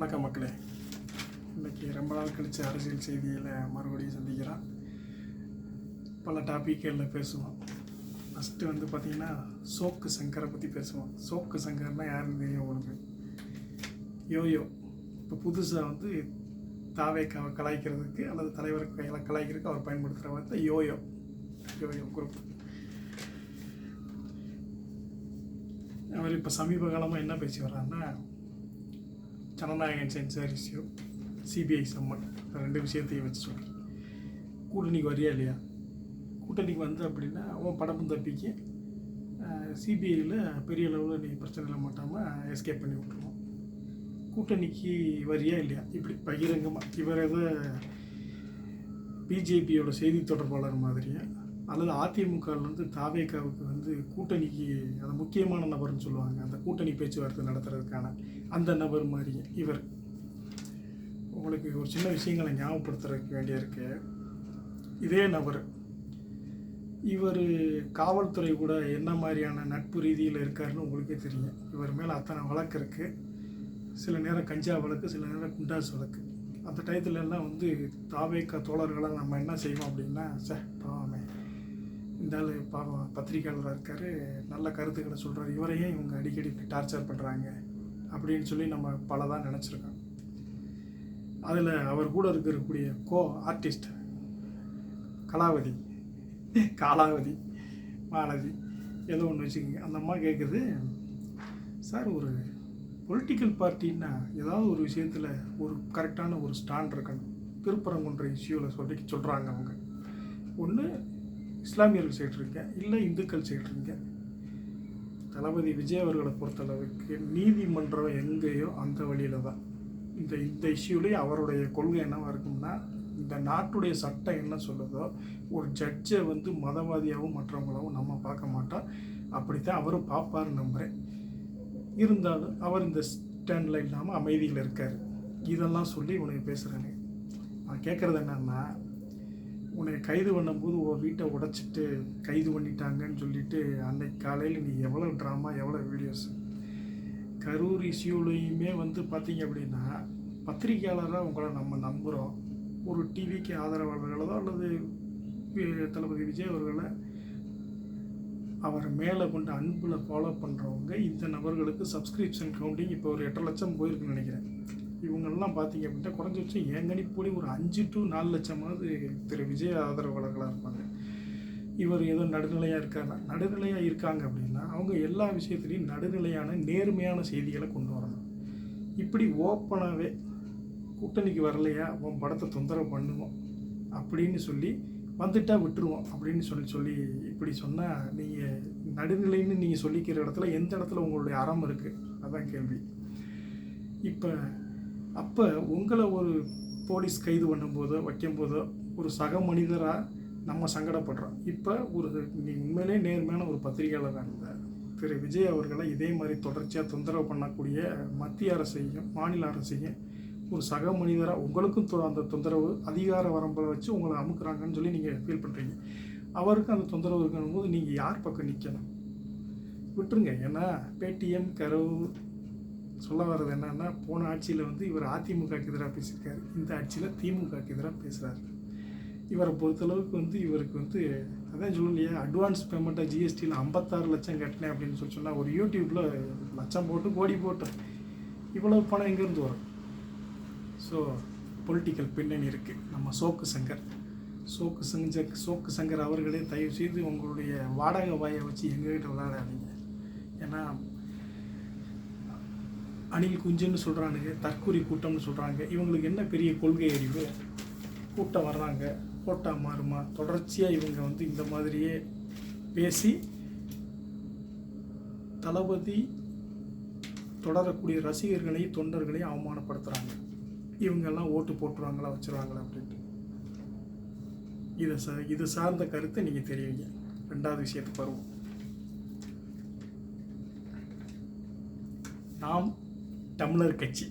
வணக்கம் மக்களே. இன்றைக்கி ரொம்ப நாள் கழித்து அரசியல் செய்தியில் மறுபடியும் சந்திக்கிறோம் பல டாப்பிக்களில் பேசுவோம். ஃபஸ்ட்டு வந்து பார்த்திங்கன்னா சோக்கு சங்கரை பற்றி பேசுவோம். சோக்கு சங்கர்னால் யாருன்னு தெரியும் உங்களுக்கு? யோயோ. இப்போ புதுசாக வந்து தாவே க கலாய்க்கிறதுக்கு அல்லது தலைவர் கையில் கலாய்க்கிறதுக்கு அவர் பயன்படுத்துகிற வார்த்தை யோயோ. யோயோ குரூப் அவர் இப்போ சமீப காலமாக என்ன பேசி வர்றாருன்னா Jananayagan censor issue CBI summon. இந்த ரெண்டு விஷயத்தையும் வச்சு சொல்லி. கூட்டணிக்கு வரியா இல்லையா? கூட்டணிக்கு வந்து அப்படின்னா அவன் படமும் தப்பிக்க. சிபிஐயில் பெரிய அளவில் நீ பிரச்சனை இல்லை மாட்டாமல் எஸ்கேப் பண்ணி விட்ருவோம் கூட்டணிக்கு வரியா இல்லையா? இப்படி பகிரங்கமாக இவர் எதை பிஜேபியோட செய்தி தொடர்பாளர் மாதிரியா? அல்லது அதிமுகலேருந்து தாவேக்காவுக்கு வந்து கூட்டணிக்கு அந்த முக்கியமான நபர்னு சொல்லுவாங்க. அந்த கூட்டணி பேச்சுவார்த்தை நடத்துறதுக்கான அந்த நபர் மாதிரி இவர். உங்களுக்கு ஒரு சின்ன விஷயங்களை ஞாபகப்படுத்துறதுக்கு வேண்டிய இருக்கு. இதே நபர். இவர் காவல்துறை கூட என்ன மாதிரியான நட்பு ரீதியில் இருக்காருன்னு உங்களுக்கே தெரியும். இவர் மேலே அத்தனை வழக்கு இருக்குது சில நேரம் கஞ்சா வழக்கு சில நேரம் குண்டாஸ் வழக்கு. அந்த டயத்துலலாம் எல்லாம் வந்து தாவேக்கா தோழர்களாக நம்ம என்ன செய்வோம் அப்படின்னா சே இந்த ஆள் பாவம் பத்திரிக்கையாளராக இருக்கார் நல்ல கருத்துக்களை சொல்கிறார் இவரையே இவங்க அடிக்கடி இப்படி டார்ச்சர் பண்ணுறாங்க அப்படின்னு சொல்லி நம்ம பலதாக நினச்சிருக்கோம். அதில் அவர் கூட இருக்கக்கூடிய கோ ஆர்டிஸ்ட் கலாவதி காலாவதி மாலதி ஏதோ ஒன்று வச்சுக்கோங்க. அந்த அம்மா கேட்குது சார் ஒரு பொலிட்டிக்கல் பார்ட்டின்னா ஏதாவது ஒரு விஷயத்தில் ஒரு கரெக்டான ஒரு ஸ்டாண்ட் இருக்கணும். திருப்பரங்குன்ற இஷ்யூவில் சொல்லி சொல்கிறாங்க அவங்க. ஒன்று இஸ்லாமியர்கள் சைடு இருக்கேன் இல்லை இந்துக்கள் சைடு இருக்கேன் தளபதி விஜய் அவர்களை பொறுத்தளவுக்கு நீதிமன்றம் எங்கேயோ அந்த வழியில் தான். இந்த இந்த இஷ்யூலேயே அவருடைய கொள்கை என்னவாக இருக்கும்னா இந்த நாட்டுடைய சட்டம் என்ன சொல்லுதோ ஒரு ஜட்ஜை வந்து மதவாதியாகவும் மற்றவங்களாகவும் நம்ம பார்க்க மாட்டோம் அப்படித்தான் அவரும் பார்ப்பாரு நம்புகிறேன் இருந்தாலும் அவர் இந்த ஸ்டாண்டில் இல்லாமல் அமைதியில் இருக்கார். இதெல்லாம் சொல்லி உனக்கு பேசுகிறேன் நான் கேட்குறது என்னன்னா கைது பண்ணும்போது உன் வீட்டை உடைச்சிட்டு கைது பண்ணிட்டாங்கன்னு சொல்லிட்டு அன்னைக்கு காலையில் நீ எவ்வளோ ட்ராமா எவ்வளோ வீடியோஸ் கரூர் இஷ்யூலையுமே வந்து பார்த்தீங்க அப்படின்னா பத்திரிகையாளராக உங்களை நம்ம நம்புகிறோம் ஒரு டிவிக்கு ஆதரவாளர்களோ அல்லது தளபதி விஜய் அவர்களை அவர் மேலே கொண்டு அன்பில் ஃபாலோ பண்ணுறவங்க இந்த நபர்களுக்கு சப்ஸ்கிரிப்ஷன் கவுண்டிங் இப்போ ஒரு எட்டரை லட்சம் போயிருக்குன்னு நினைக்கிறேன். இவங்கெல்லாம் பார்த்தீங்க அப்படின்னா குறைஞ்சபட்சம் என் கணிப்போடி ஒரு அஞ்சு டு நாலு லட்சமாவது திரு விஜய் ஆதரவாளர்களாக இருப்பாங்க. இவர் ஏதோ நடுநிலையாக இருக்காங்க நடுநிலையாக இருக்காங்க அப்படின்னா அவங்க எல்லா விஷயத்துலையும் நடுநிலையான நேர்மையான செய்திகளை கொண்டு வரணும். இப்படி ஓப்பனாகவே கூட்டணிக்கு வரலையா? உன் படத்தை தொந்தரவு பண்ணுவோம் அப்படின்னு சொல்லி வந்துட்டால் விட்டுருவோம் அப்படின்னு சொல்லி சொல்லி இப்படி சொன்னால் நீங்கள் நடுநிலைன்னு நீங்கள் சொல்லிக்கிற இடத்துல எந்த இடத்துல உங்களுடைய அறம் இருக்குது அதான் கேள்வி. இப்போ அப்போ உங்களை ஒரு போலீஸ் கைது பண்ணும்போதோ வைக்கும்போதோ ஒரு சக மனிதராக நம்ம சங்கடப்படுறோம். இப்போ ஒரு உண்மையிலே நேர்மையான ஒரு பத்திரிகையாளராக இருந்தார் திரு. விஜய் அவர்களை இதே மாதிரி தொடர்ச்சியாக தொந்தரவு பண்ணக்கூடிய மத்திய அரசையும் மாநில அரசையும் ஒரு சக மனிதராக உங்களுக்கும் அந்த தொந்தரவு அதிகார வரம்பை வச்சு உங்களை அமுக்குறாங்கன்னு சொல்லி நீங்கள் ஃபீல் பண்ணுறீங்க அவருக்கும் அந்த தொந்தரவு இருக்கணும் போது நீங்கள் யார் பக்கம் நிற்கணும் விட்டுருங்க. ஏன்னா பேடிஎம் கரூர் சொல்ல வர்றது என்னன்னா போன ஆட்சியில் வந்து இவர் அதிமுகக்கு எதிராக பேசியிருக்காரு. இந்த ஆட்சியில் திமுகக்கு எதிராக பேசுகிறாரு இவரை பொறுத்தளவுக்கு வந்து இவருக்கு வந்து அதான் சொல்லலையே அட்வான்ஸ் பேமெண்ட்டாக ஜிஎஸ்டியில் ஐம்பத்தாறு லட்சம் கட்டினேன் அப்படின்னு சொல்லி சொன்னால் ஒரு யூடியூப்பில் லட்சம் போட்டு கோடி போட்டு இவ்வளவு பணம் எங்கேருந்து வரும்? ஸோ பொலிட்டிக்கல் பின்னணி இருக்குது நம்ம சோக்கு சங்கர். சோக்கு சங்கர் சோக்கு சங்கர் அவர்களே தயவு செய்து உங்களுடைய வாடகை வாயை வச்சு எங்ககிட்ட விளையாடாதீங்க. ஏன்னா அணில் குஞ்சுன்னு சொல்கிறானுங்க தற்கூரி கூட்டம்னு சொல்கிறாங்க இவங்களுக்கு என்ன பெரிய கொள்கை அறிவு? கூட்டம் வர்றாங்க கோட்டா மாறுமா? தொடர்ச்சியாக இவங்க வந்து இந்த மாதிரியே பேசி தளபதி தொடரக்கூடிய ரசிகர்களையும் தொண்டர்களையும் அவமானப்படுத்துகிறாங்க இவங்கெல்லாம் ஓட்டு போட்டுருவாங்களா வச்சுருவாங்களா அப்படின்ட்டு. இதை ச இது சார்ந்த கருத்தை நீங்கள் தெரிவிங்க. ரெண்டாவது விஷயத்துக்கு வருவோம். நாம் தமிழர் கட்சி.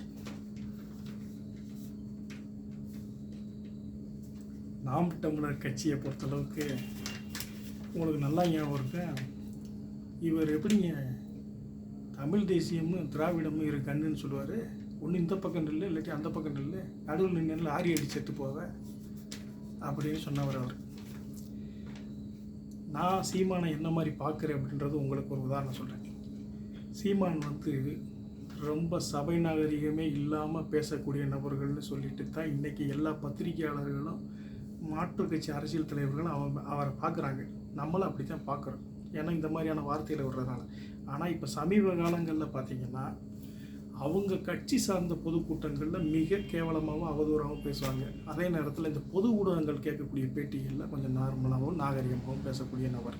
நாம் தமிழர் கட்சியை பொறுத்தளவுக்கு உங்களுக்கு நல்லா ஞாபகம் இருக்கு? இவர் எப்படிங்க? தமிழ் தேசியமும் திராவிடமும் இரு கண்ணுன்னு சொல்லுவார். ஒன்று இந்த பக்கம் இல்லை இல்லாட்டி அந்த பக்கம் இல்லை நடுவில் நின்று ஆரி அடி செத்து போவ அப்படின்னு சொன்னவர் அவர். நான் சீமானை என்ன மாதிரி பார்க்குறேன் அப்படின்றது உங்களுக்கு ஒரு உதாரணம் சொல்கிறேன் சீமான் வந்து ரொம்ப சபை நாகரிகமே இல்லாமல் பேசக்கூடிய நபர்கள்னு சொல்லிட்டு தான் இன்றைக்கி எல்லா பத்திரிகையாளர்களும் மாற்று கட்சி அரசியல் தலைவர்களும் அவன் அவரை பார்க்குறாங்க. நம்மளும் அப்படி தான் பார்க்குறோம். ஏன்னா இந்த மாதிரியான வார்த்தையில் விடுறதுனால. ஆனால் இப்போ சமீப காலங்களில் பார்த்திங்கன்னா அவங்க கட்சி சார்ந்த பொதுக்கூட்டங்களில் மிக கேவலமாகவும் அவதூறாகவும் பேசுவாங்க. அதே நேரத்தில் இந்த பொது ஊடகங்கள் கேட்கக்கூடிய பேட்டிகளில் கொஞ்சம் நார்மலாகவும் நாகரிகமாகவும் பேசக்கூடிய நபர்.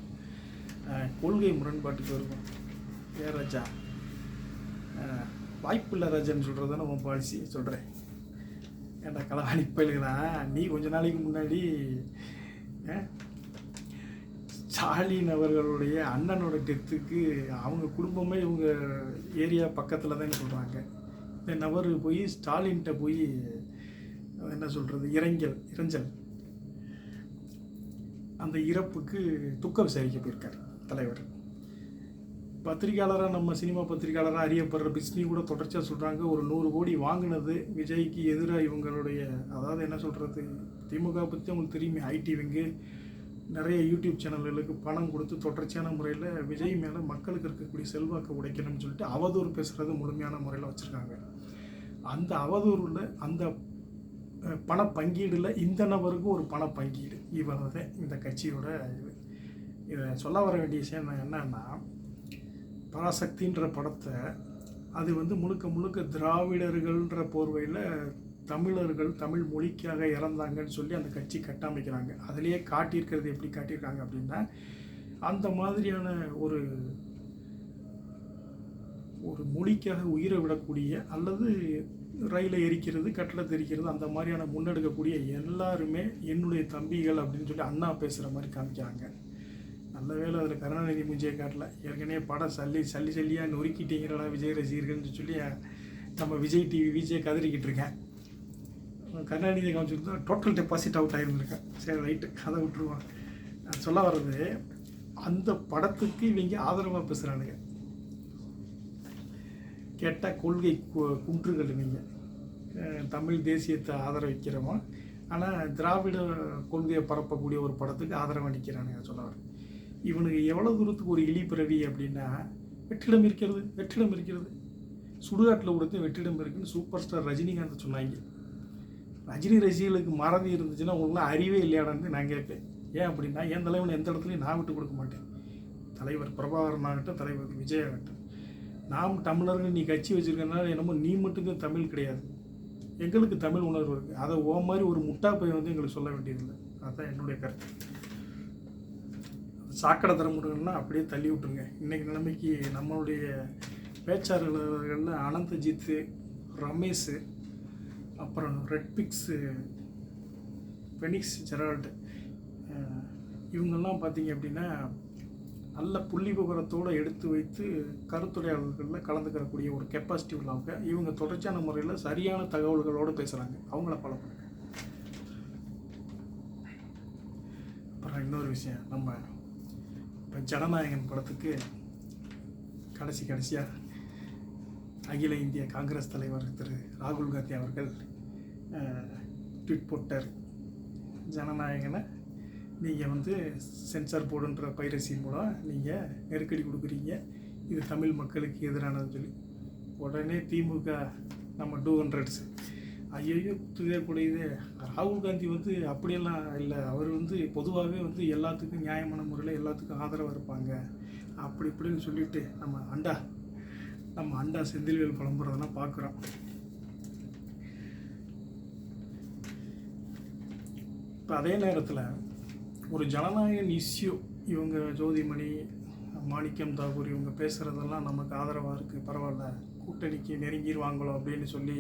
கொள்கை முரண்பாட்டுக்கு வருவோம். ஏ ராஜா? வாய்ப்பில்லை ராஜன் சொல்கிறது தானே உன் பாலிசி சொல்கிறேன் ஏன்டா களவாணி பயிலுங்களா நீ கொஞ்ச நாளைக்கு முன்னாடி ஸ்டாலின் அவர்களுடைய அண்ணனோட டெத்துக்கு அவங்க குடும்பமே இவங்க ஏரியா பக்கத்தில் தான் சொல்கிறாங்க இந்த நபர் போய் ஸ்டாலின்கிட்ட போய் என்ன சொல்கிறது இரங்கல் இறைஞ்சல் அந்த இறப்புக்கு துக்கம் விசாரிக்க போயிருக்கார் தலைவர். பத்திரிக்கையாளராக நம்ம சினிமா பத்திரிக்கையாளராக அறியப்படுற பிஸ்னி கூட தொடர்ச்சியாக சொல்கிறாங்க ஒரு நூறு கோடி வாங்கினது விஜய்க்கு எதிராக இவங்களுடைய அதாவது என்ன சொல்கிறது திமுக பற்றி அவங்களுக்கு தெரியுமே ஐடி விங்கு நிறைய யூடியூப் சேனல்களுக்கு பணம் கொடுத்து தொடர்ச்சியான முறையில் விஜய் மேலே மக்களுக்கு இருக்கக்கூடிய செல்வாக்கு உடைக்கணும்னு சொல்லிட்டு அவதூறு பேசுகிறது முழுமையான முறையில் வச்சுருக்காங்க. அந்த அவதூறில் அந்த பண பங்கீடில் இந்த நபருக்கும் ஒரு பண பங்கீடு இவ்வளவு இந்த கட்சியோட இது. இதை சொல்ல வர வேண்டிய விஷயம் என்னன்னா பராசக்தின்ற படத்தை அது வந்து முழுக்க முழுக்க திராவிடர்கள்ன்ற போர்வையில் தமிழர்கள் தமிழ் மொழிக்காக இறந்தாங்கன்னு சொல்லி அந்த கட்சி கட்டமைக்கிறாங்க. அதுலேயே காட்டியிருக்கிறது எப்படி காட்டியிருக்காங்க அப்படின்னா அந்த மாதிரியான ஒரு ஒரு மொழிக்காக உயிரை விடக்கூடிய அல்லது ரயிலை எரிக்கிறது கட்டடத்தை தெரிக்கிறது அந்த மாதிரியான முன்னெடுக்கக்கூடிய எல்லாருமே என்னுடைய தம்பிகள் அப்படின்னு சொல்லி அண்ணா பேசுகிற மாதிரி காமிக்கிறாங்க. நல்ல வேளை அதில் கருணாநிதி மூஞ்சியை காட்டல. ஏற்கனவே படம் சல்லி சல்லி சல்லியாக நொறுக்கிட்டீங்கிறடா விஜய் ரசிகர்கள்னு சொல்லி நம்ம விஜய் டிவி விஜயை கதறிக்கிட்டு இருக்கேன். கருணாநிதியை காமிச்சிருந்தா டோட்டல் டெபாசிட் அவுட் ஆகிருந்திருக்கேன் சரி ரைட்டு அதை விட்டுருவான் நான் சொல்ல வர்றது அந்த படத்துக்கு இவங்க ஆதரவாக பேசுகிறானுங்க கெட்ட கொள்கை கு- குன்றுகள் இவங்க. தமிழ் தேசியத்தை ஆதரவிக்கிறவன் ஆனால் திராவிட கொள்கையை பரப்பக்கூடிய ஒரு படத்துக்கு ஆதரவாக நிற்கிறானுங்க சொல்ல வரேன் இவனுக்கு எவ்வளோ தூரத்துக்கு ஒரு இழிப்பிறவி அப்படின்னா வெற்றிடம் இருக்கிறது வெற்றிடம் இருக்கிறது. சுடுகாட்டில் கொடுத்து வெற்றிடம் இருக்குன்னு சூப்பர் ஸ்டார் ரஜினிகாந்த் சொன்னாங்க. ரஜினி ரசிகர்களுக்கு மறதி இருந்துச்சுன்னா உங்களுக்குலாம் அறிவே இல்லையாடான்னு நான் கேட்பேன். ஏன் அப்படின்னா என் தலைவன் எந்த இடத்துலையும் நான் விட்டு கொடுக்க மாட்டேன். தலைவர் பிரபாகரன் ஆகட்டும் தலைவர் விஜய் ஆகட்டும். நாம் தமிழர்கள் நீ கட்சி வச்சிருக்கனால என்னமோ நீ மட்டும்தான் தமிழ் கிடையாது. எங்களுக்கு தமிழ் உணர்வு இருக்குது அதை ஓ மாதிரி ஒரு முட்டா பையன் வந்து எங்களுக்கு சொல்ல வேண்டியதில்லை. அதுதான் என்னுடைய கருத்து. சாக்கடை தர முடியும்னா அப்படியே தள்ளி விட்டுருங்க இன்னைக்கு நிலைமைக்கு நம்மளுடைய பேச்சாளர்களில் அனந்தஜித்து ரமேஷ் அப்புறம் ரெட் பிக்ஸு ஜெரால்டு இவங்கெல்லாம் பார்த்தீங்க அப்படின்னா நல்ல புள்ளி விவரத்தோடு எடுத்து வைத்து கருத்துரையாளர்களில் கலந்துக்கிறக்கூடிய ஒரு கெப்பாசிட்டி உள்ளவங்க. இவங்க தொடர்ச்சியான முறையில் சரியான தகவல்களோடு பேசுகிறாங்க அவங்கள ஃபாலோ பண்ணுங்க. அப்புறம் இன்னொரு விஷயம் நம்ம இப்போ ஜனநாயகன் படத்துக்கு கடைசி கடைசியாக அகில இந்திய காங்கிரஸ் தலைவர் திரு ராகுல் காந்தி அவர்கள் ட்விட் ட்வீட் போட்டார். ஜனநாயகனை நீங்கள் வந்து சென்சார் போர்டுன்ற பைரசி மூலம் நீங்கள் நெருக்கடி கொடுக்குறீங்க. இது தமிழ் மக்களுக்கு எதிரானது சொல்லி. உடனே திமுக நம்ம டூ ஹண்ட்ரட்ஸ். ஐயோ குத்துதே குடையுதே ராகுல் காந்தி வந்து அப்படியெல்லாம் இல்லை. அவர் வந்து பொதுவாகவே வந்து எல்லாத்துக்கும் நியாயமான முறையில் எல்லாத்துக்கும் ஆதரவாக இருப்பாங்க. அப்படி இப்படின்னு சொல்லிட்டு நம்ம அண்டா நம்ம அண்டா செந்தில்வேல் புலம்புறதெல்லாம் பார்க்குறோம் இப்போ அதே நேரத்தில் ஒரு ஜனநாயகன் இஷ்யூ இவங்க ஜோதிமணி மாணிக்கம் தாகூர் இவங்க பேசுகிறதெல்லாம் நமக்கு ஆதரவாக இருக்குது பரவாயில்ல. கூட்டணிக்கு நெருங்கிடுவாங்களோ அப்படின்னு சொல்லி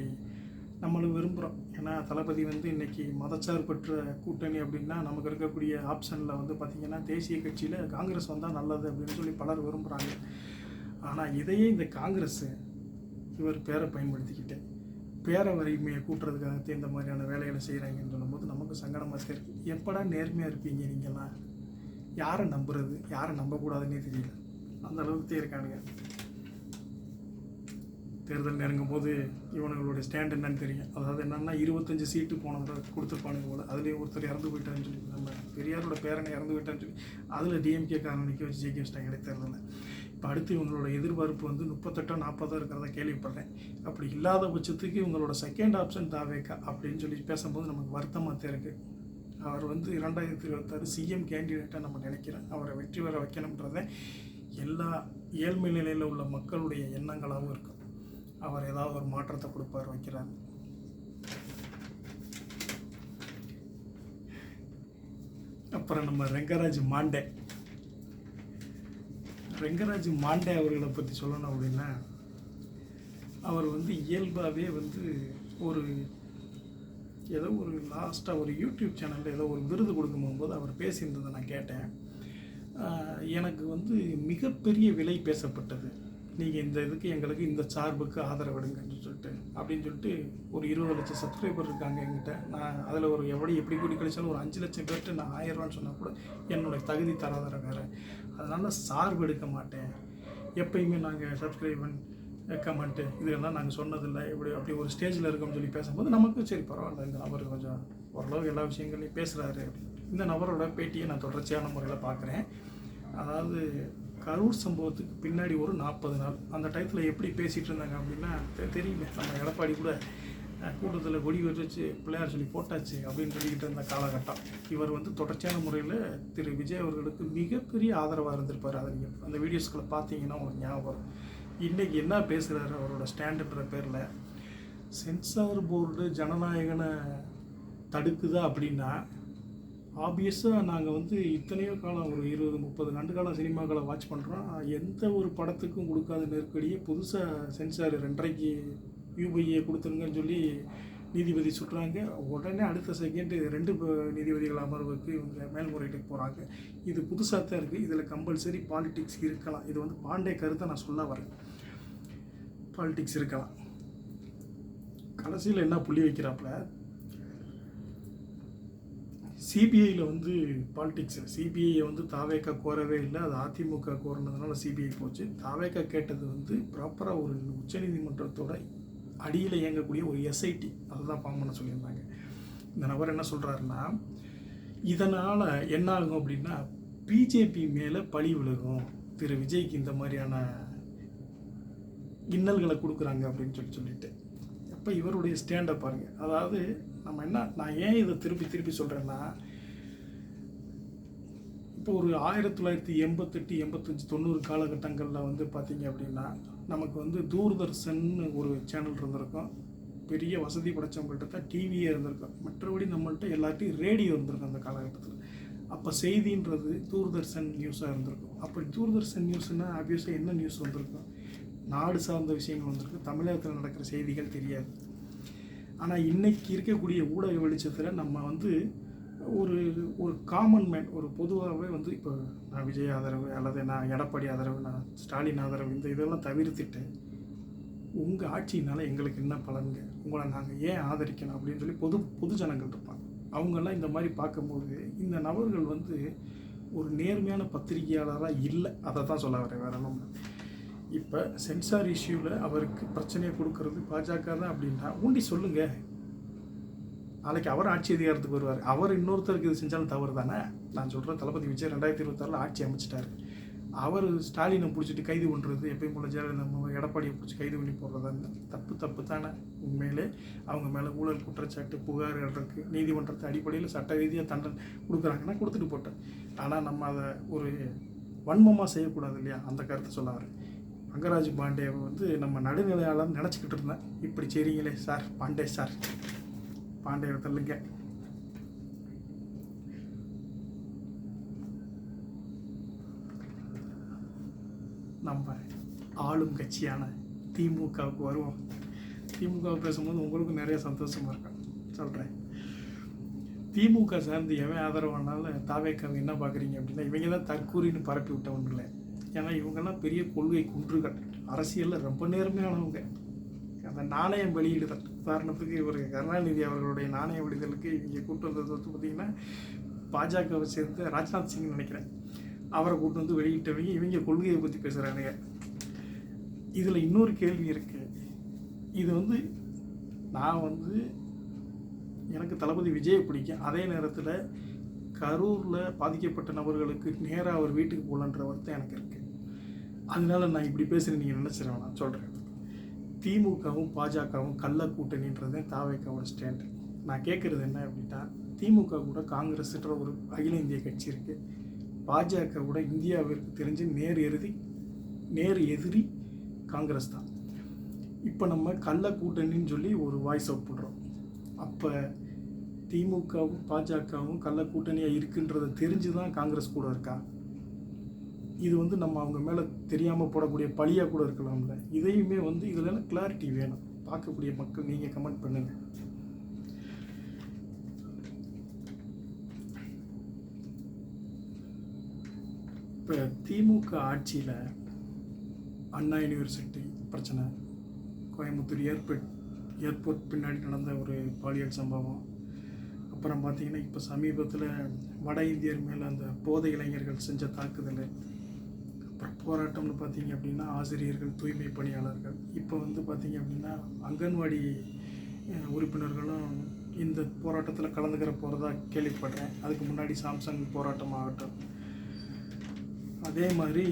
நம்மளும் விரும்புகிறோம் ஏன்னா தளபதி வந்து இன்னைக்கு மதச்சார்பற்ற கூட்டணி அப்படின்னா நமக்கு இருக்கக்கூடிய ஆப்ஷனில் வந்து பார்த்திங்கன்னா தேசிய கட்சியில் காங்கிரஸ் வந்தால் நல்லது அப்படின்னு சொல்லி பலர் விரும்புகிறாங்க ஆனால் இதையே இந்த காங்கிரஸ் இவர் பேரை பயன்படுத்திக்கிட்டு பேர வரிமையை கூட்டுறதுக்காகத்தே இந்த மாதிரியான வேலைகளை செய்கிறாங்கன்னு சொல்லும்போது நமக்கு சங்கடமாக இருக்குது எப்படா நேர்மையாக இருப்பீங்க நீங்கள்லாம் யாரை நம்புறது? யாரை நம்பக்கூடாதுன்னே தெரியல. அந்த அளவுக்கு இருக்கானுங்க. தேர்தல் நெருங்கும் போது இவனுங்களுடைய ஸ்டாண்ட் என்னன்னு தெரியும். அதாவது என்னென்னா இருபத்தஞ்சு சீட்டு போனவங்க கொடுத்துருப்பானுங்க போல. அதுலேயும் ஒருத்தர் இறந்து போயிட்டான்னு சொல்லி நம்ம பெரியாரோட பேரனை இறந்து போயிட்டான்னு சொல்லி அதில் டிஎம்கே காரன் நிற்க வச்சு ஜெயிக்க வச்சிட்டாங்க இடைத்தேர்தலில். இப்போ அடுத்து இவங்களோட எதிர்பார்ப்பு வந்து முப்பத்தெட்டோ நாற்பதோ இருக்கிறதா கேள்விப்படுறேன். அப்படி இல்லாத பட்சத்துக்கு இவங்களோட செகண்ட் ஆப்ஷன் தாவேக்கா அப்படின்னு சொல்லி பேசும்போது நமக்கு வருத்தமாக தான் இருக்குது அவர் வந்து இரண்டாயிரத்தி இருபத்தாறு சிஎம் கேண்டிடேட்டாக நம்ம நினைக்கிறேன். அவரை வெற்றி பெற வைக்கணுன்றத எல்லா ஏழ்மை நிலையில் உள்ள மக்களுடைய எண்ணங்களாகவும் இருக்கும். அவர் ஏதாவது ஒரு மாற்றத்தை கொடுப்பார் வைக்கிறார். அப்புறம் நம்ம ரெங்கராஜ் மாண்டே. ரெங்கராஜ் மாண்டே அவர்களை பற்றி சொல்லணும் அப்படின்னா அவர் வந்து இயல்பாகவே வந்து ஒரு ஏதோ ஒரு லாஸ்ட்டாக ஒரு யூடியூப் சேனலில் ஏதோ ஒரு விருது கொடுக்கும் போகும்போது அவர் பேசியிருந்ததை நான் கேட்டேன். எனக்கு வந்து மிகப்பெரிய விலை பேசப்பட்டது. நீங்கள் இந்த இதுக்கு எங்களுக்கு இந்த சார்புக்கு ஆதரவிடுங்கன்னு சொல்லிட்டு அப்படின்னு சொல்லிட்டு ஒரு இருபது லட்சம் சப்ஸ்கிரைபர் இருக்காங்க என்கிட்ட. நான் அதில் ஒரு எவ்வளோ எப்படி கூடி கழிச்சாலும் ஒரு அஞ்சு லட்சம் பேர்ட்டு நான் ஆயிரரூவான்னு சொன்னால் கூட என்னோட தகுதி தராதரம் வேறு. அதனால் சார்பு எடுக்க மாட்டேன். எப்பயுமே நாங்கள் சப்ஸ்கிரைபன் கமெண்ட்டு இதெல்லாம் நாங்கள் சொன்னதில்லை. இப்படி அப்படி ஒரு ஸ்டேஜில் இருக்கோம்னு சொல்லி பேசும்போது நமக்கு சரி பரவாயில்ல இந்த நபர் கொஞ்சம் ஓரளவு எல்லா விஷயங்களையும் பேசுகிறாரு இந்த நபரோட பேட்டியை நான் தொடர்ச்சியான முறையில் பார்க்குறேன் அதாவது கரூர் சம்பவத்துக்கு பின்னாடி ஒரு நாற்பது நாள். அந்த டயத்தில் எப்படி பேசிகிட்டு இருந்தாங்க அப்படின்னா தெ- நம்ம எடப்பாடி கூட கூட்டத்தில் கொடி வச்சு பிள்ளையார் சொல்லி போட்டாச்சு அப்படின்னு சொல்லிக்கிட்டு இருந்த காலகட்டம். இவர் வந்து தொடர்ச்சியான முறையில் திரு. விஜய் அவர்களுக்கு மிகப்பெரிய ஆதரவாக இருந்திருப்பார். அதை நீங்கள் அந்த வீடியோஸ்களை பார்த்தீங்கன்னா உங்களுக்கு ஞாபகம் வரும். இன்றைக்கி என்ன பேசுகிறாரு அவரோட ஸ்டாண்டுன்ற பேரில்? சென்சார் போர்டு ஜனநாயகனை தடுக்குதா அப்படின்னா ஆப்வியஸாக நாங்கள் வந்து இத்தனையோ காலம் ஒரு இருபது முப்பது ஆண்டு காலம் சினிமாக்களை வாட்ச் பண்ணுறோம் எந்த ஒரு படத்துக்கும் கொடுக்காத நெருக்கடியே புதுசாக சென்சார் ரெண்டரைக்கு யூபிஐயை கொடுத்துருங்கன்னு சொல்லி நீதிபதி சுட்டுறாங்க. உடனே அடுத்த செகண்டு ரெண்டு நீதிபதிகள் அமர்வுக்கு இவங்க மேல்முறையீட்டுக்கு போகிறாங்க இது புதுசாக தான் இருக்குது இதில் கம்பல்சரி பாலிடிக்ஸ் இருக்கலாம். இது வந்து பாண்டே கருத்தை நான் சொல்ல வரேன். பாலிடிக்ஸ் இருக்கலாம். கடைசியில் என்ன புள்ளி வைக்கிறாப்புல சிபிஐயில் வந்து பாலிடிக்ஸ் சிபிஐயை வந்து தாவேக்கா கோரவே இல்லை. அது அதிமுக கோரினதுனால சிபிஐ போச்சு. தாவேக்கா கேட்டது வந்து ப்ராப்பராக ஒரு உச்சநீதிமன்றத்தோட அடியில் இயங்கக்கூடிய ஒரு எஸ்ஐடி அதை தான் ஃபார்ம் பண்ண சொல்லியிருந்தாங்க. இந்த நபர் என்ன சொல்கிறாருன்னா இதனால் என்ன ஆகும் அப்படின்னா பிஜேபி மேலே பழி விழுகும். திரு விஜய்க்கு இந்த மாதிரியான இன்னல்களை கொடுக்குறாங்க அப்படின்னு சொல்லி சொல்லிட்டு. அப்போ இவருடைய ஸ்டாண்டை பாருங்கள் அதாவது நம்ம என்ன நான் ஏன் இதை திருப்பி திருப்பி சொல்கிறேன்னா இப்போ ஒரு ஆயிரத்தி தொள்ளாயிரத்தி எண்பத்தெட்டு எண்பத்தஞ்சு தொண்ணூறு காலகட்டங்களில் வந்து பார்த்தீங்க அப்படின்னா நமக்கு வந்து தூர்தர்ஷன் ஒரு சேனல் இருந்திருக்கும். பெரிய வசதி படைச்சவங்கள்ட்ட தான் டிவியே இருந்திருக்கும். மற்றபடி நம்மள்கிட்ட எல்லாத்தையும் ரேடியோ இருந்திருக்கும் அந்த காலகட்டத்தில். அப்போ செய்தின்றது தூர்தர்ஷன் நியூஸாக இருந்திருக்கும். அப்படி தூர்தர்ஷன் நியூஸ்னால் ஆப்வியஸாக என்ன நியூஸ் வந்திருக்கும்? நாடு சார்ந்த விஷயங்கள் வந்திருக்கு. தமிழகத்தில் நடக்கிற செய்திகள் தெரியாது. ஆனால் இன்றைக்கி இருக்கக்கூடிய ஊடக வெளிச்சத்தில் நம்ம வந்து ஒரு ஒரு காமன் மேன் ஒரு பொதுவாகவே வந்து இப்போ நான் விஜய் ஆதரவு அல்லது நான் எடப்பாடி ஆதரவு நான் ஸ்டாலின் ஆதரவு இந்த இதெல்லாம் தவிர்த்துட்டு உங்கள் ஆட்சியினால் எங்களுக்கு என்ன பலன்ங்க உங்களை நாங்கள் ஏன் ஆதரிக்கணும் அப்படின்னு சொல்லி பொது பொது ஜனங்கள் இருப்பாங்க அவங்கெல்லாம் இந்த மாதிரி பார்க்கும்போது இந்த நபர்கள் வந்து ஒரு நேர்மையான பத்திரிகையாளராக இல்லை. அதை தான் சொல்ல வரேன் வேற ஒன்றும் இப்போ சென்சார் இஷ்யூவில் அவருக்கு பிரச்சனையை கொடுக்கறது பாஜக தான் அப்படின்னா ஊண்டி சொல்லுங்க. நாளைக்கு அவர் ஆட்சி அதிகாரத்துக்கு வருவார். அவர் இன்னொருத்தருக்கு இது செஞ்சாலும் தவறு தானே நான் சொல்கிறேன் தளபதி விஜய் ரெண்டாயிரத்தி இருபத்தாறில் ஆட்சி அமைச்சிட்டாரு. அவர் ஸ்டாலினை பிடிச்சிட்டு கைது பண்ணுறது எப்பயும் போல நம்ம எடப்பாடியை பிடிச்சி கைது பண்ணி போடுறதா தப்பு தப்பு தானே. உண்மையிலே அவங்க மேலே ஊழல் குற்றச்சாட்டு புகார் இருக்குது நீதிமன்றத்தை அடிப்படையில் சட்ட ரீதியாக தண்டனை கொடுக்குறாங்கன்னா கொடுத்துட்டு போட்டேன். ஆனால் நம்ம அதை ஒரு வன்மமாக செய்யக்கூடாது இல்லையா? அந்த கருத்தை சொல்ல வரேன் ரங்கராஜ் பாண்டேவை வந்து நம்ம நடுநிலையாளர் நினச்சிக்கிட்டு இருந்தேன். இப்படி சரிங்களே சார் பாண்டே சார். பாண்டேவை தள்ளுங்க. நம்ம ஆளும் கட்சியான திமுகவுக்கு வருவோம். திமுக பேசும்போது உங்களுக்கும் நிறைய சந்தோஷமாக இருக்கும். சொல்கிறேன் திமுக சார்ந்து எவன் ஆதரவானாலும் தாவேக்காவை என்ன பார்க்குறீங்க அப்படின்னா இவங்க தான் தற்கூரின்னு பரப்பி விட்டவங்கள ஏன்னா இவங்கெல்லாம் பெரிய கொள்கை குன்றுகள். அரசியலில் ரொம்ப நேர்மையானவங்க. அந்த நாணயம் வெளியிடுதல். உதாரணத்துக்கு இவர் கருணாநிதி அவர்களுடைய நாணய விடுதலுக்கு இங்கே கூட்டு வந்தது வந்து பார்த்திங்கன்னா பாஜகவை சேர்ந்த ராஜ்நாத் சிங் நினைக்கிறேன். அவரை கூட்டு வந்து வெளியிட்டவங்க இவங்க கொள்கையை பற்றி பேசுகிறாங்க இதில் இன்னொரு கேள்வி இருக்குது இது வந்து நான் வந்து எனக்கு தளபதி விஜயை பிடிக்கும். அதே நேரத்தில் கரூரில் பாதிக்கப்பட்ட நபர்களுக்கு நேராக அவர் வீட்டுக்கு போகலான்ற வருத்தம் எனக்கு இருக்குது அதனால நான் இப்படி பேசுகிறேன் நீங்கள் நினச்சிட நான் சொல்கிறேன் திமுகவும் பாஜகவும் கள்ள கூட்டணின்றது தாவேக்காவோட ஸ்டாண்டு நான் கேட்குறது என்ன அப்படின்னா திமுக கூட காங்கிரஸ்ன்ற ஒரு அகில இந்திய கட்சி இருக்குது பாஜக கூட இந்தியாவிற்கு தெரிஞ்சு நேர் எதிரி நேர் எதிரி காங்கிரஸ் தான். இப்போ நம்ம கள்ள கூட்டணின்னு சொல்லி ஒரு வாய்ஸ் அவுட் பண்ணுறோம் அப்போ திமுகவும் பாஜகவும் கள்ள கூட்டணியாக இருக்குன்றதை தெரிஞ்சு தான் காங்கிரஸ் கூட இருக்கா? இது வந்து நம்ம அவங்க மேலே தெரியாமல் போடக்கூடிய பழியாக கூட இருக்கலாம்ல. இதையுமே வந்து இதில் கிளாரிட்டி வேணும். பார்க்கக்கூடிய மக்கள் நீங்கள் கமெண்ட் பண்ணுங்கள் இப்போ திமுக ஆட்சியில் அண்ணா யூனிவர்சிட்டி பிரச்சனை. கோயம்புத்தூர் ஏர்போர்ட் ஏர்போர்ட் பின்னாடி நடந்த ஒரு பாலியல் சம்பவம். அப்புறம் பார்த்திங்கன்னா இப்போ சமீபத்தில் வட இந்தியர் மேலே அந்த போதை இளைஞர்கள் செஞ்ச தாக்குதல். போராட்டம்னு பார்த்தீங்க அப்படின்னா ஆசிரியர்கள் தூய்மை பணியாளர்கள். இப்போ வந்து பார்த்தீங்க அப்படின்னா அங்கன்வாடி உறுப்பினர்களும் இந்த போராட்டத்தில் கலந்துக்கிற போகிறதா கேள்விப்படுறேன். அதுக்கு முன்னாடி சாம்சங் போராட்டம் ஆகட்டும் அதே மாதிரி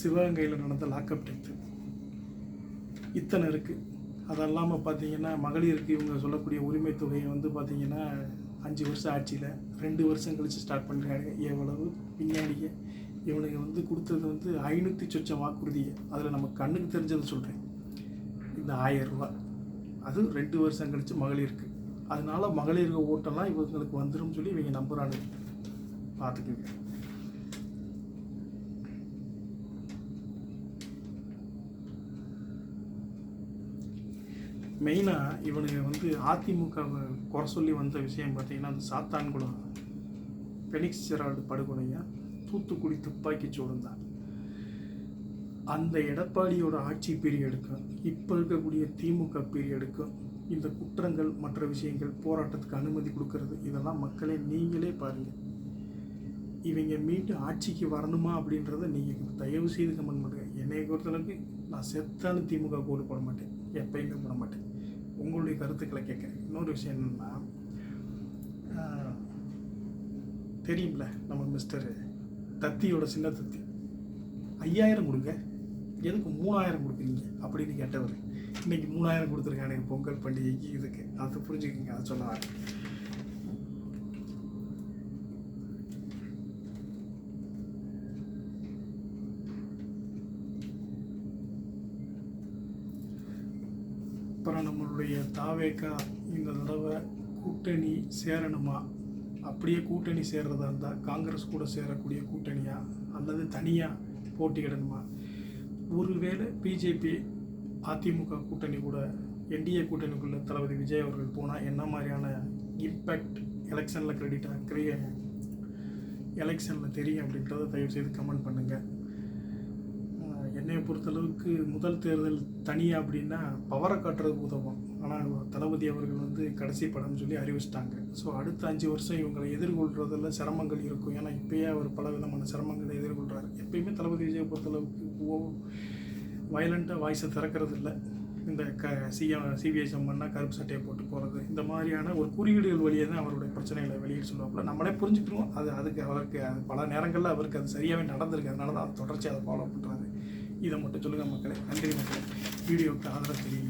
சிவகங்கையில் நடந்த லாக்அப் டெத்து இத்தனை இருக்குது அது இல்லாமல் பார்த்தீங்கன்னா மகளிருக்கு இவங்க சொல்லக்கூடிய உரிமை தொகையை வந்து பார்த்திங்கன்னா அஞ்சு வருஷம் ஆட்சியில் ரெண்டு வருஷம் கழித்து ஸ்டார்ட் பண்ணுறாங்க எவ்வளவு? பின்னாடியே இவனுக்கு வந்து கொடுத்தது வந்து ஐநூற்றி சொச்சம் வாக்குறுதியை. அதில் நம்ம கண்ணுக்கு தெரிஞ்சதை சொல்கிறேன் இந்த ஆயரூபா அது ரெண்டு வருஷம் கழித்து மகளிருக்கு. அதனால மகளிருக்கு ஓட்டெல்லாம் இவங்களுக்கு வந்துடும் சொல்லி இவங்க நம்புறானுங்க பார்த்துக்குங்க. மெயினாக இவனுங்க வந்து அதிமுகவை குறை சொல்லி வந்த விஷயம் பார்த்தீங்கன்னா அந்த சாத்தான்குளம் பெனிக்ஸ் ஜெரால்டு படுகொலையாக தூத்துக்குடி துப்பாக்கி சூடும் தான் அந்த எடப்பாடியோட ஆட்சி பீரியடுக்கும் இப்போ இருக்கக்கூடிய திமுக பீரியடுக்கும் இந்த குற்றங்கள் மற்ற விஷயங்கள் போராட்டத்துக்கு அனுமதி கொடுக்கறது இதெல்லாம் மக்களே நீங்களே பாருங்கள் இவங்க மீண்டும் ஆட்சிக்கு வரணுமா அப்படின்றத நீங்கள் தயவு செய்து கமெண்ட் பண்ணுங்கள் என்னை பொறுத்தளவுக்கு நான் செத்தாலும் திமுக கூட போட மாட்டேன். எப்பயுமே போட மாட்டேன். உங்களுடைய கருத்துக்களை கேட்குறேன். இன்னொரு விஷயம் என்னென்னா தெரியும்ல நம்ம மிஸ்டரு தத்தியோட சின்ன தத்தி. ஐயாயிரம் கொடுங்க. எதுக்கு மூணாயிரம் கொடுக்குறீங்க? அப்படின்னு கேட்டவர். இன்னைக்கு மூணாயிரம் கொடுத்துருக்காங்க பொங்கல் பண்டிகைக்கு இதுக்கு. அதை புரிஞ்சுக்கங்க அதை சொல்ல வரேன் அப்புறம் நம்மளுடைய தாவேக்கா இந்த தடவை கூட்டணி சேரணுமா? அப்படியே கூட்டணி சேர்றதா இருந்தால் காங்கிரஸ் கூட சேரக்கூடிய கூட்டணியாக அல்லது தனியாக போட்டியிடணுமா ஒருவேளை பிஜேபி அதிமுக கூட்டணி கூட என்டிஏ கூட்டணிக்குள்ளே தளபதி விஜய் அவர்கள் போனால் என்ன மாதிரியான இம்பேக்ட் எலெக்ஷனில் கிரெடிட்டாக கிரிய எலெக்ஷனில் தெரியும் அப்படின்றத தயவு செய்து கமெண்ட் பண்ணுங்கள் என்னையை பொறுத்தளவுக்கு முதல் தேர்தல் தனியாக அப்படின்னா பவரை காட்டுறதுக்கு உதவும். ஆனால் தளபதி அவர்கள் வந்து கடைசி படம்னு சொல்லி அறிவிச்சிட்டாங்க. ஸோ அடுத்த அஞ்சு வருஷம் இவங்களை எதிர்கொள்றதுல சிரமங்கள் இருக்கும். ஏன்னா இப்பயே அவர் பல விதமான சிரமங்களை எதிர்கொள்கிறார் எப்பயுமே தளபதி விஜயை பொறுத்தளவுக்கு ஓ வயலண்ட்டாக வாய்ஸை திறக்கிறது இல்லை இந்த க சிஎம் சிபிஐ சம்மன்னா கருப்பு சட்டையை போட்டு போகிறது இந்த மாதிரியான ஒரு குறியீடுகள் வழியே தான் அவருடைய பிரச்சனைகளை வெளியே சொல்லுவாப்புல. நம்மளே புரிஞ்சுக்கிறோம் அது அதுக்கு அவருக்கு அது பல நேரங்களில் அவருக்கு அது சரியாகவே நடந்திருக்கு. அதனால தான் அவர் தொடர்ச்சி அதை ஃபாலோ பண்ணுறாரு இதை மட்டும் சொல்லுங்கள் மக்களே. நன்றி மக்களே. வீடியோவுக்கு ஆதரவு தெரியும்